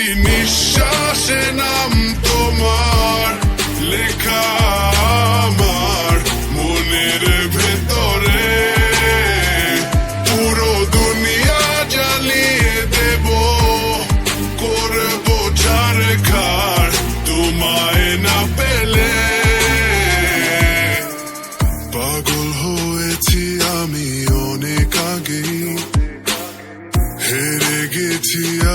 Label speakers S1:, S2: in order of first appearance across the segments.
S1: definition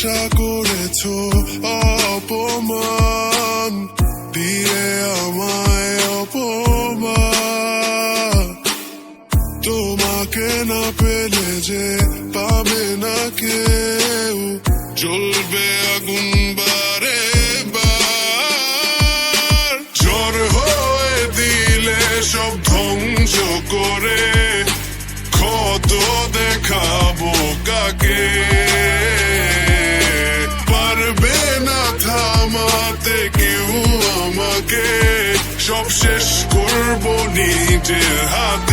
S1: ভালোবাসা করেছ অপমান, দিয়ে আমায় অপমান। তোমাকে না পেলে যে পাবে না কেউ, জ্বলবে আগুন বারে দিলে সব ধ্বংস করে আমাকে সব শেষ করব নিজের হাতে।